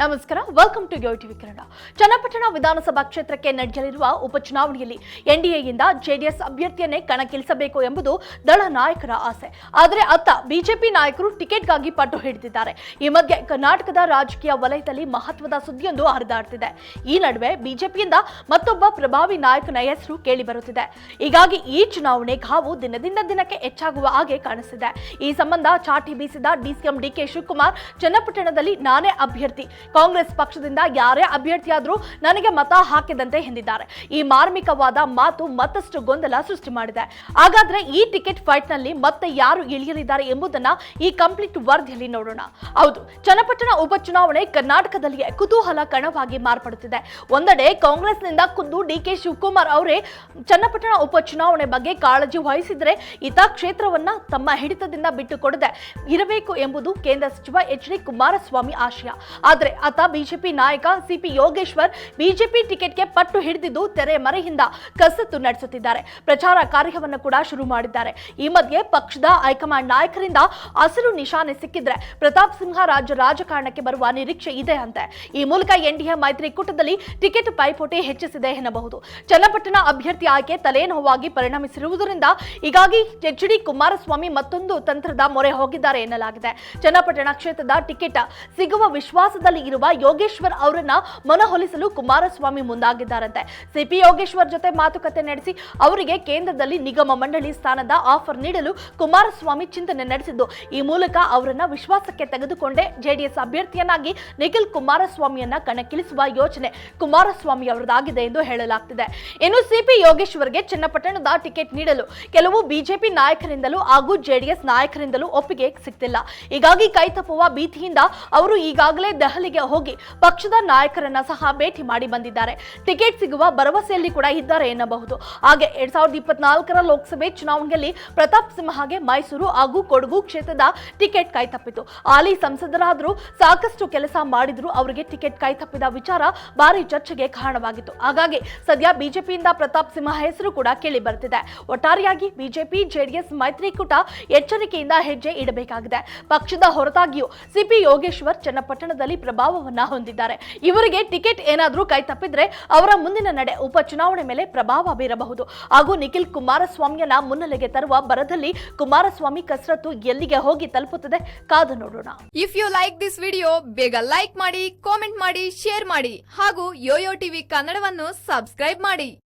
ನಮಸ್ಕಾರ. Welcome to yo TV Kannada Channapatna ವಿಧಾನಸಭಾ ಕ್ಷೇತ್ರಕ್ಕೆ ನಡೆಯಲಿರುವ ಉಪಚುನಾವಣೆಯಲ್ಲಿ ಎನ್ಡಿಎಯಿಂದ ಜೆಡಿಎಸ್ ಅಭ್ಯರ್ಥಿಯನ್ನೇ ಕಣಕ್ಕಿಳಿಸಬೇಕು ಎಂಬುದು ದಳ ನಾಯಕರ ಆಸೆ. ಆದರೆ ಅತ್ತ ಬಿಜೆಪಿ ನಾಯಕರು ಟಿಕೆಟ್ಗಾಗಿ ಪಟ್ಟು ಹಿಡಿದಿದ್ದಾರೆ. ಈ ಮಧ್ಯೆ ಕರ್ನಾಟಕದ ರಾಜಕೀಯ ವಲಯದಲ್ಲಿ ಮಹತ್ವದ ಸುದ್ದಿಯೊಂದು ಹರಿದಾಡ್ತಿದೆ. ಈ ನಡುವೆ ಬಿಜೆಪಿಯಿಂದ ಮತ್ತೊಬ್ಬ ಪ್ರಭಾವಿ ನಾಯಕನ ಹೆಸರು ಕೇಳಿಬರುತ್ತಿದೆ. ಹೀಗಾಗಿ ಈ ಚುನಾವಣೆ ಘಾವು ದಿನದಿಂದ ದಿನಕ್ಕೆ ಹೆಚ್ಚಾಗುವ ಹಾಗೆ ಕಾಣಿಸಿದೆ ಈ ಸಂಬಂಧ ಚಾಟಿ ಬೀಸಿದ ಡಿಸಿಎಂ ಡಿಕೆ ಶಿವಕುಮಾರ್, ಚನ್ನಪಟ್ಟಣದಲ್ಲಿ ನಾನೇ ಅಭ್ಯರ್ಥಿ. ಕಾಂಗ್ರೆಸ್ ಪಕ್ಷದಿಂದ ಯಾರೇ ಅಭ್ಯರ್ಥಿಯಾದರೂ ನನಗೆ ಮತ ಹಾಕಿದಂತೆ ಎಂದಿದ್ದಾರೆ. ಈ ಮಾರ್ಮಿಕವಾದ ಮಾತು ಮತ್ತಷ್ಟು ಗೊಂದಲ ಸೃಷ್ಟಿ ಮಾಡಿದೆ. ಹಾಗಾದ್ರೆ ಈ ಟಿಕೆಟ್ ಫೈಟ್ನಲ್ಲಿ ಮತ್ತೆ ಯಾರು ಇಳಿಯಲಿದ್ದಾರೆ ಎಂಬುದನ್ನ ಈ ಕಂಪ್ಲೀಟ್ ವರದಿಯಲ್ಲಿ ನೋಡೋಣ. ಹೌದು, ಚನ್ನಪಟ್ಟಣ ಉಪಚುನಾವಣೆ ಕರ್ನಾಟಕದಲ್ಲಿಯೇ ಕುತೂಹಲ ಕಣವಾಗಿ ಮಾರ್ಪಡುತ್ತಿದೆ. ಒಂದೆಡೆ ಕಾಂಗ್ರೆಸ್ನಿಂದ ಖುದ್ದು ಡಿಕೆ ಶಿವಕುಮಾರ್ ಅವರೇ ಚನ್ನಪಟ್ಟಣ ಉಪಚುನಾವಣೆ ಬಗ್ಗೆ ಕಾಳಜಿ ವಹಿಸಿದರೆ ಇತ ಕ್ಷೇತ್ರವನ್ನ ತಮ್ಮ ಹಿಡಿತದಿಂದ ಬಿಟ್ಟುಕೊಡದೆ ಇರಬೇಕು ಎಂಬುದು ಕೇಂದ್ರ ಸಚಿವ ಎಚ್ ಡಿ ಕುಮಾರಸ್ವಾಮಿ ಆಶಯ. ಆದರೆ ಆತ ಬಿಜೆಪಿ ನಾಯಕ ಸಿಪಿ ಯೋಗೇಶ್ವರ್ ಬಿಜೆಪಿ ಟಿಕೆಟ್ಗೆ ಪಟ್ಟು ಹಿಡಿದಿದ್ದು ತೆರೆ ಮರೆಯಿಂದ ಕಸತ್ತು ನಡೆಸುತ್ತಿದ್ದಾರೆ. ಪ್ರಚಾರ ಕಾರ್ಯವನ್ನು ಕೂಡ ಶುರು ಮಾಡಿದ್ದಾರೆ. ಈ ಮಧ್ಯೆ ಪಕ್ಷದ ಹೈಕಮಾಂಡ್ ನಾಯಕರಿಂದ ಹಸಿರು ನಿಶಾನೆ ಸಿಕ್ಕಿದ್ರೆ ಪ್ರತಾಪ್ ಸಿಂಹ ರಾಜ್ಯ ರಾಜಕಾರಣಕ್ಕೆ ಬರುವ ನಿರೀಕ್ಷೆ ಇದೆ ಅಂತೆ. ಈ ಮೂಲಕ ಎನ್ಡಿಎ ಮೈತ್ರಿಕೂಟದಲ್ಲಿ ಟಿಕೆಟ್ ಪೈಪೋಟಿ ಹೆಚ್ಚಿಸಿದೆ ಎನ್ನಬಹುದು. ಚನ್ನಪಟ್ಟಣ ಅಭ್ಯರ್ಥಿ ಆಯ್ಕೆ ತಲೆನೋವಾಗಿ ಪರಿಣಮಿಸಿರುವುದರಿಂದ ಹೀಗಾಗಿ ಎಚ್ ಡಿ ಕುಮಾರಸ್ವಾಮಿ ಮತ್ತೊಂದು ತಂತ್ರದ ಮೊರೆ ಹೋಗಿದ್ದಾರೆ ಎನ್ನಲಾಗಿದೆ. ಚನ್ನಪಟ್ಟಣ ಕ್ಷೇತ್ರದ ಟಿಕೆಟ್ ಸಿಗುವ ವಿಶ್ವಾಸದಲ್ಲಿ ಇರುವ ಯೋಗೇಶ್ವರ್ ಅವರನ್ನ ಮನವೊಲಿಸಲು ಕುಮಾರಸ್ವಾಮಿ ಮುಂದಾಗಿದ್ದಾರಂತೆ. ಸಿಪಿ ಯೋಗೇಶ್ವರ್ ಜೊತೆ ಮಾತುಕತೆ ನಡೆಸಿ ಅವರಿಗೆ ಕೇಂದ್ರದಲ್ಲಿ ನಿಗಮ ಮಂಡಳಿ ಸ್ಥಾನದ ಆಫರ್ ನೀಡಲು ಕುಮಾರಸ್ವಾಮಿ ಚಿಂತನೆ ನಡೆಸಿದ್ದು. ಈ ಮೂಲಕ ಅವರನ್ನ ವಿಶ್ವಾಸಕ್ಕೆ ತೆಗೆದುಕೊಂಡೇ ಜೆಡಿಎಸ್ ಅಭ್ಯರ್ಥಿಯನ್ನಾಗಿ ನಿಖಿಲ್ ಕುಮಾರಸ್ವಾಮಿಯನ್ನ ಕಣಕ್ಕಿಳಿಸುವ ಯೋಚನೆ ಕುಮಾರಸ್ವಾಮಿ ಅವರದಾಗಿದೆ ಎಂದು ಹೇಳಲಾಗ್ತಿದೆ. ಇನ್ನು ಸಿಪಿ ಯೋಗೇಶ್ವರ್ಗೆ ಚನ್ನಪಟ್ಟಣದ ಟಿಕೆಟ್ ನೀಡಲು ಕೆಲವು ಬಿಜೆಪಿ ನಾಯಕರಿಂದಲೂ ಹಾಗೂ ಜೆಡಿಎಸ್ ನಾಯಕರಿಂದಲೂ ಒಪ್ಪಿಗೆ ಸಿಗ್ತಿಲ್ಲ. ಹೀಗಾಗಿ ಕೈತಪ್ಪುವ ಭೀತಿಯಿಂದ ಅವರು ಈಗಾಗಲೇ ದೆಹಲಿಗೆ ಹೋಗಿ ಪಕ್ಷದ ನಾಯಕರನ್ನ ಸಹ ಭೇಟಿ ಮಾಡಿ ಬಂದಿದ್ದಾರೆ. ಟಿಕೆಟ್ ಸಿಗುವ ಭರವಸೆಯಲ್ಲಿ ಕೂಡ ಇದ್ದಾರೆ ಎನ್ನಬಹುದು. ಹಾಗೆ ಎರಡ್ ಸಾವಿರದ ಇಪ್ಪತ್ನಾಲ್ಕರ ಲೋಕಸಭೆ ಚುನಾವಣೆಯಲ್ಲಿ ಪ್ರತಾಪ್ ಸಿಂಹ ಹಾಗೆ ಮೈಸೂರು ಹಾಗೂ ಕೊಡಗು ಕ್ಷೇತ್ರದ ಟಿಕೆಟ್ ಕೈತಪ್ಪಿತು ಹಾಲಿ ಸಂಸದರಾದರೂ ಸಾಕಷ್ಟು ಕೆಲಸ ಮಾಡಿದ್ರು ಅವರಿಗೆ ಟಿಕೆಟ್ ಕೈತಪ್ಪಿದ ವಿಚಾರ ಭಾರಿ ಚರ್ಚೆಗೆ ಕಾರಣವಾಗಿತ್ತು. ಹಾಗಾಗಿ ಸದ್ಯ ಬಿಜೆಪಿಯಿಂದ ಪ್ರತಾಪ್ ಸಿಂಹ ಹೆಸರು ಕೂಡ ಕೇಳಿ ಬರ್ತಿದೆ ಒಟ್ಟಾರೆಯಾಗಿ ಬಿಜೆಪಿ, ಜೆಡಿಎಸ್ ಮೈತ್ರಿಕೂಟ ಎಚ್ಚರಿಕೆಯಿಂದ ಹೆಜ್ಜೆ ಇಡಬೇಕಾಗಿದೆ. ಪಕ್ಷದ ಹೊರತಾಗಿಯೂ ಸಿಪಿ ಯೋಗೇಶ್ವರ್ ಚನ್ನಪಟ್ಟಣದಲ್ಲಿ ಪ್ರಭಾವವನ್ನ ಹೊಂದಿದ್ದಾರೆ. ಇವರಿಗೆ ಟಿಕೆಟ್ ಏನಾದರೂ ಕೈ ತಪ್ಪಿದ್ರೆ ಅವರ ಮುಂದಿನ ನಡೆ ಉಪಚುನಾವಣೆ ಮೇಲೆ ಪ್ರಭಾವ ಬೀರಬಹುದು. ಹಾಗೂ ನಿಖಿಲ್ ಕುಮಾರಸ್ವಾಮಿಯನ್ನ ಮುನ್ನೆಲೆಗೆ ತರುವ ಬರದಲ್ಲಿ ಕುಮಾರಸ್ವಾಮಿ ಕಸರತ್ತು ಎಲ್ಲಿಗೆ ಹೋಗಿ ತಲುಪುತ್ತದೆ? ಕಾದು ನೋಡೋಣ. If you like this video ಬೇಗ ಲೈಕ್ ಮಾಡಿ ಕಾಮೆಂಟ್ ಮಾಡಿ ಶೇರ್ ಮಾಡಿ ಹಾಗೂ ಯೋಯೋ ಟಿವಿ ಕನ್ನಡವನ್ನು ಸಬ್ಸ್ಕ್ರೈಬ್ ಮಾಡಿ.